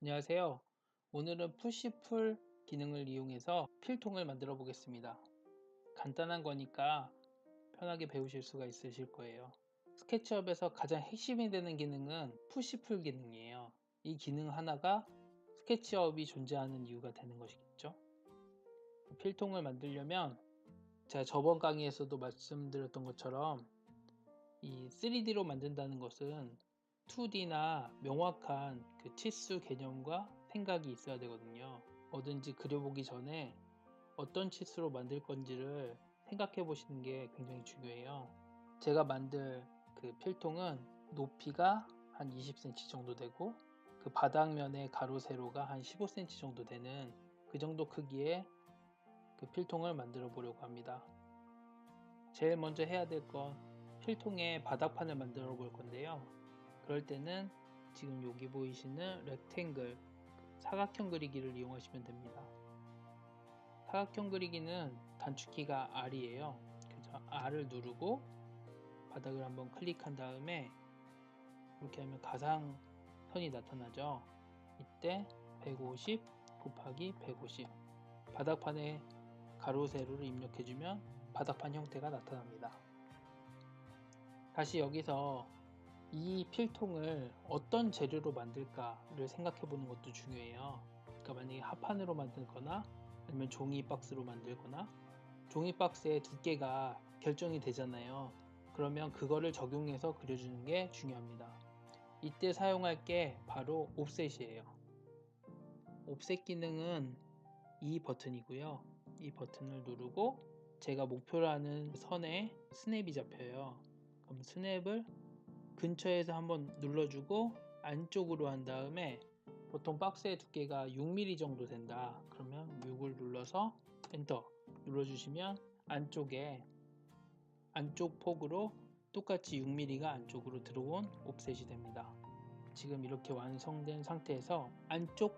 안녕하세요. 오늘은 푸시풀 기능을 이용해서 필통을 만들어 보겠습니다. 간단한 거니까 편하게 배우실 수가 있으실 거예요. 스케치업에서 가장 핵심이 되는 기능은 푸시풀 기능이에요. 이 기능 하나가 스케치업이 존재하는 이유가 되는 것이겠죠. 필통을 만들려면 제가 저번 강의에서도 말씀드렸던 것처럼 이 3D로 만든다는 것은 2D나 명확한 그 치수 개념과 생각이 있어야 되거든요. 뭐든지 그려보기 전에 어떤 치수로 만들 건지를 생각해 보시는 게 굉장히 중요해요. 제가 만들 그 필통은 높이가 한 20cm 정도 되고 그 바닥면의 가로 세로가 한 15cm 정도 되는 그 정도 크기의 그 필통을 만들어 보려고 합니다. 제일 먼저 해야 될 건 필통의 바닥판을 만들어 볼 건데요. 그럴 때는 지금 여기 보이시는 렉탱글 사각형 그리기를 이용하시면 됩니다. 사각형 그리기는 단축키가 R이에요. 그래서 R을 누르고 바닥을 한번 클릭한 다음에 이렇게 하면 가상선이 나타나죠. 이때 150 곱하기 150 바닥판에 가로 세로를 입력해주면 바닥판 형태가 나타납니다. 다시 여기서 이 필통을 어떤 재료로 만들까를 생각해 보는 것도 중요해요. 그러니까 만약에 합판으로 만들거나 아니면 종이 박스로 만들거나 종이 박스의 두께가 결정이 되잖아요. 그러면 그거를 적용해서 그려주는 게 중요합니다. 이때 사용할 게 바로 옵셋이에요. 옵셋 기능은 이 버튼이고요. 이 버튼을 누르고 제가 목표로 하는 선에 스냅이 잡혀요. 그럼 스냅을 근처에서 한번 눌러주고 안쪽으로 한 다음에 보통 박스의 두께가 6mm 정도 된다. 그러면 6을 눌러서 엔터 눌러주시면 안쪽에 안쪽 폭으로 똑같이 6mm가 안쪽으로 들어온 옵셋이 됩니다. 지금 이렇게 완성된 상태에서 안쪽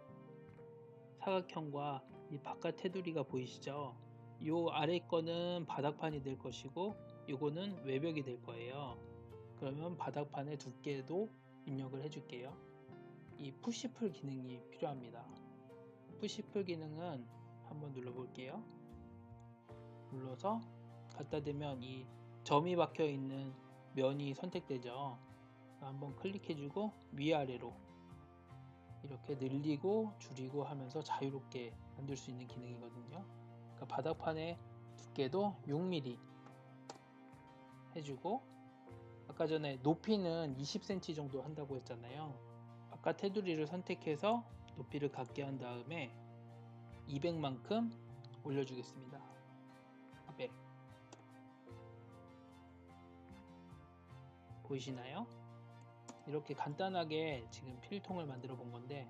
사각형과 이 바깥 테두리가 보이시죠? 이 아래 거는 바닥판이 될 것이고 이거는 외벽이 될 거예요 그러면 바닥판의 두께도 입력을 해줄게요. 이 푸시풀 기능이 필요합니다. 푸시풀 기능은 한번 눌러볼게요. 눌러서 갖다 대면 이 점이 박혀 있는 면이 선택되죠. 한번 클릭해주고 위아래로 이렇게 늘리고 줄이고 하면서 자유롭게 만들 수 있는 기능이거든요. 그러니까 바닥판의 두께도 6mm 해주고 아까 전에 높이는 20cm 정도 한다고 했잖아요. 아까 테두리를 선택해서 높이를 갖게 한 다음에 200만큼 올려주겠습니다. 200 보이시나요? 이렇게 간단하게 지금 필통을 만들어 본 건데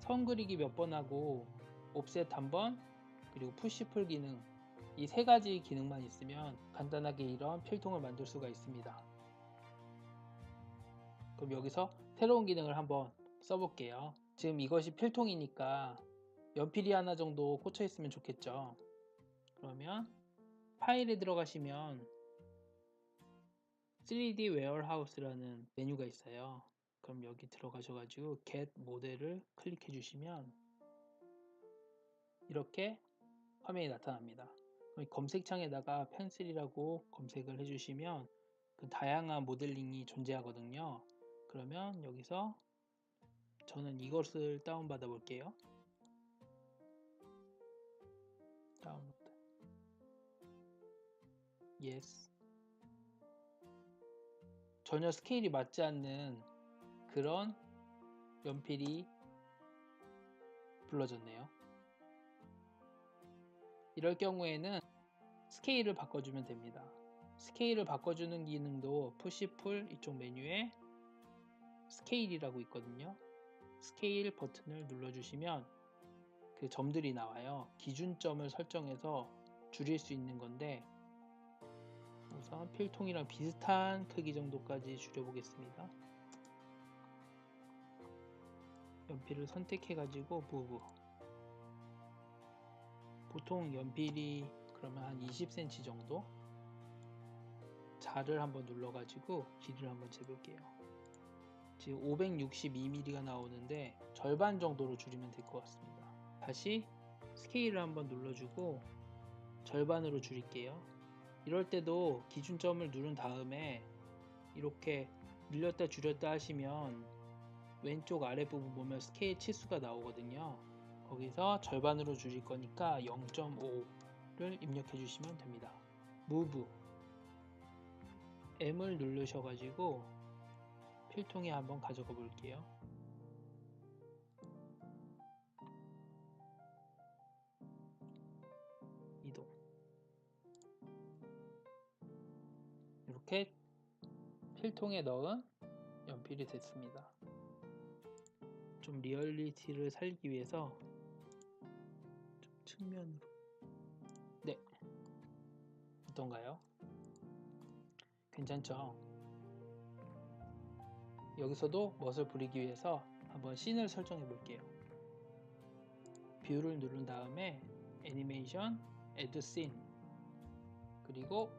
선 그리기 몇 번 하고 옵셋 한번 그리고 푸시풀 기능 이 세 가지 기능만 있으면 간단하게 이런 필통을 만들 수가 있습니다. 그럼 여기서 새로운 기능을 한번 써볼게요. 지금 이것이 필통이니까 연필이 하나 정도 꽂혀 있으면 좋겠죠. 그러면 파일에 들어가시면 3D Warehouse라는 메뉴가 있어요. 그럼 여기 들어가셔가지고 Get 모델을 클릭해 주시면 이렇게 화면이 나타납니다. 검색창에다가 펜슬이라고 검색을 해주시면 그 다양한 모델링이 존재하거든요. 그러면 여기서 저는 이것을 다운받아 볼게요. 다운로드. Yes. 전혀 스케일이 맞지 않는 그런 연필이 불러졌네요. 이럴 경우에는 스케일을 바꿔주면 됩니다. 스케일을 바꿔주는 기능도 푸시풀 이쪽 메뉴에 스케일이라고 있거든요. 스케일 버튼을 눌러주시면 그 점들이 나와요. 기준점을 설정해서 줄일 수 있는 건데 우선 필통이랑 비슷한 크기 정도까지 줄여보겠습니다. 연필을 선택해 가지고 무브 보통 연필이 그러면 한 20cm 정도 자를 한번 눌러 가지고 길이를 한번 재볼게요 지금 562mm가 나오는데 절반 정도로 줄이면 될 것 같습니다. 다시 스케일을 한번 눌러주고 절반으로 줄일게요. 이럴 때도 기준점을 누른 다음에 이렇게 늘렸다 줄였다 하시면 왼쪽 아랫부분 보면 스케일 치수가 나오거든요. 거기서 절반으로 줄일 거니까 0.5를 입력해 주시면 됩니다. Move M을 누르셔가지고 필통에 한번 가져가 볼게요. 이동 이렇게 필통에 넣은 연필이 됐습니다. 좀 리얼리티를 살리기 위해서 좀 측면으로 네 어떤가요? 괜찮죠? 여기서도 멋을 부리기 위해서 한번 씬을 설정해 볼게요. 뷰를 누른 다음에 애니메이션, 애드 씬 그리고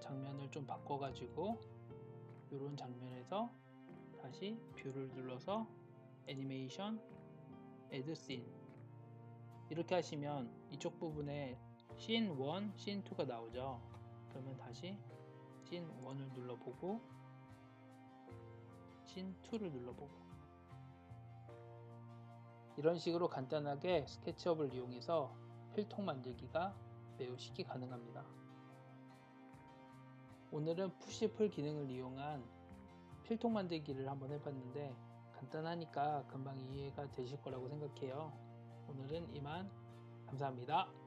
장면을 좀 바꿔가지고 이런 장면에서 다시 뷰를 눌러서 애니메이션, 애드 씬 이렇게 하시면 이쪽 부분에 씬 1, 씬 2가 나오죠. 그러면 다시 씬 1을 눌러보고 씬 2를 눌러보고 이런 식으로 간단하게 스케치업을 이용해서 필통 만들기가 매우 쉽게 가능합니다. 오늘은 푸시풀 기능을 이용한 필통 만들기를 한번 해봤는데 간단하니까 금방 이해가 되실 거라고 생각해요. 오늘은 이만 감사합니다.